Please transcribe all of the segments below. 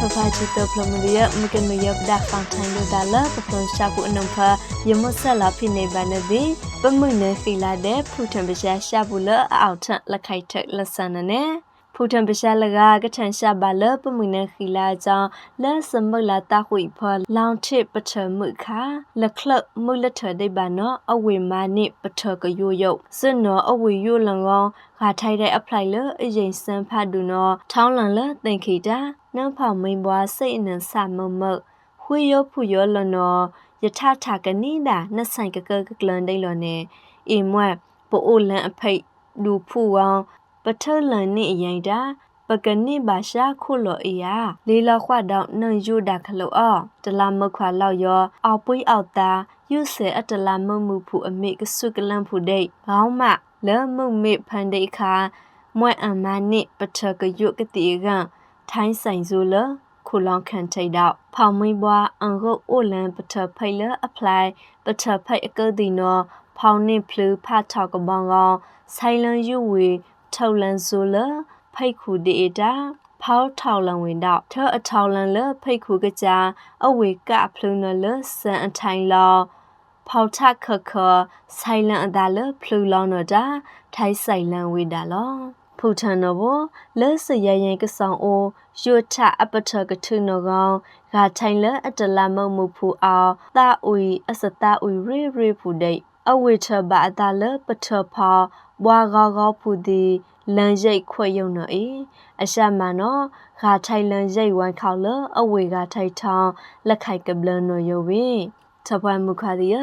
Tafaji to plomdia mungkin meyap dah pangtang do dala peplon syaku enompa yemu sala phine banadi pemune filade phuthan besya syabu le autan lakai thak lasana ne ခုထံပရှာလကကထန်ရှာပါလပမှုနခီလာကြောင့်လစမုလာတခွိဖလောင်ထစ်ပထမှုခါလခလမုလထဒိဘာနောအဝေမာနိပထကယိုယုတ်စနောအဝေယိုလံကောခါထိုက်တဲ့အဖလိုက်လအရင်စံဖတ်ဒုနောထောင်းလံလသင်ခိတာနှဖောင်မိန်ပွားစိတ်အနှံစမမုတ်ခွေယောဖူယောလနောယထထကနိဒာနဆိုင်ကကကလန်ဒိလောနေအင်မွတ်ပိုအိုလန်အဖိတ်လူဖူဝောင်း ပထလန်နိအရင်တာပကနိဘာရှာခုလောအီယာလေးလခွတောင်းနန်ယူဒါခလောအောတလာမခွာလောက်ရောအောက်ပွေးအောက်တာယူစေအတလာမမှုဖူအမေကဆုကလန်ဖူဒိတ်ဘောင်းမလဲမှုမေဖန်ဒိခါမွဲ့အမနိပထကယုကတိကထိုင်းဆိုင်ဇူလခုလောင်ခံထိတ်တော့ဖောင်မွေးဘွားအန်ရုပ်အိုလန်ပထဖိတ်လအပလိုက်ပထဖိတ်အကဒီနောဖောင်နစ်ဖလူဖတ်ထောက်ကဘောင်ကောင်ဆိုင်လန်ယူဝေ ထောက်လန်ဇူလဖိတ်ခုဒီတာဖောက်ထောက်လန်ဝင်တော့ထအထောက်လန်လဖိတ်ခုကကြအဝေကဖလူနလစန်အထိုင်လောဖောက်ထခခဆိုင်လန်အဒါလဖလူလောင်းတော့တာထိုင်းဆိုင်လန်ဝေတာလောဖူထန်တော့ဘလဲစရရင်ကဆောင်အိုယွထအပထကထုနောကောင်ဂါထိုင်လအတလမုံမှုဖူအောင်တာဦအစတာဦရေရေဖူဒိတ်အဝိထဘအတာလပထဖော ဘွာကောကောဖူဒီလန်ရိတ်ခွေယုံနော်အေအရှမနော်ဂါထိုင်လန်ရိတ်ဝိုင်းခေါလအဝေကထိုင်ထောင်းလက်ခိုက်ကပလနော်ယောဝေထပွိုင်မူခါဒီယ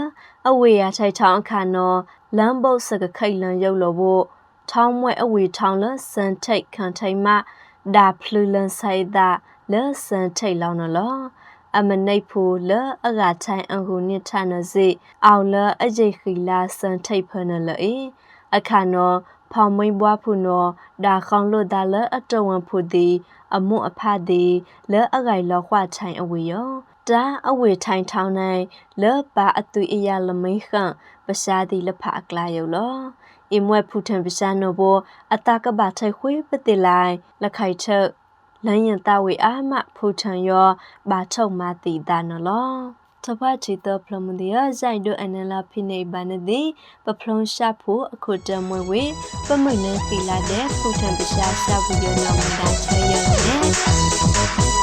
အဝေရထိုင်ထောင်းအခါနော်လမ်းဘုတ်စကခိတ်လန်ရုပ်လို့ဖို့ထောင်းမွဲအဝေထောင်းလစန်ထိတ်ခံထိုင်မဒါဖလူလန်ဆိုင်တာလစန်ထိတ်လောင်းနော်အမနိတ်ဖူလအကထိုင်အဟုနိထနစီအောင်လအဂျိခီလာစန်ထိတ်ဖနလေ အခါနော်ဖောင်မွိဘွားဖူနော်ဒါခေါင်လို့ဒါလအတဝန်ဖူသည်အမှုအဖသည်လဲအဂိုင်လောခွထိုင်အဝေယောတာအဝေထိုင်ထောင်းနိုင်လဲပါအသွေအရာလမိခန့်ပရှားသည်လဖအကလာယောလောအမွဲဖူထံပရှားနောဘောအတာကဘာထိုင်ခွေးပတိလိုက်လက်ခိုက်ချက်လမ်းရင်တဝေအာမဖူထံယောဘာထုတ်မတိဒါနလော တပတ်ချီတဖလမဒီယာဇိုင်ဒိုအနလာဖိနေဘနဒီပဖလုံရှာဖို့အခုတမွေဝေပမိတ်နေသီလာတဲ့ဖူထံပရှားရှာဘူးယောနောမန်ဒါချေယောနေ